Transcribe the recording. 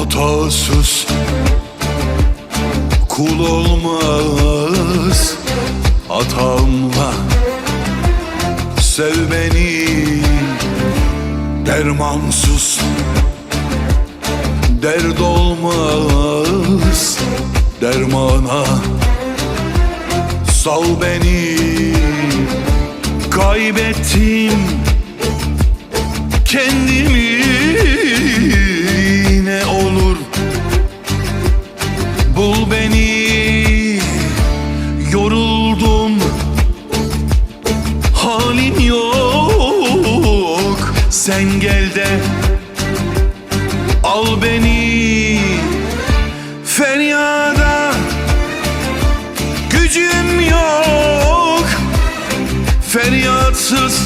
Vefasız Kul olmaz. Hatamla Sev beni Dermansız Dert olmaz. Dermana Sal beni Kaybettim. Kendimi Yoruldum Halim yok. Sen gel de Al beni. Feryada Gücüm yok. Feryatsız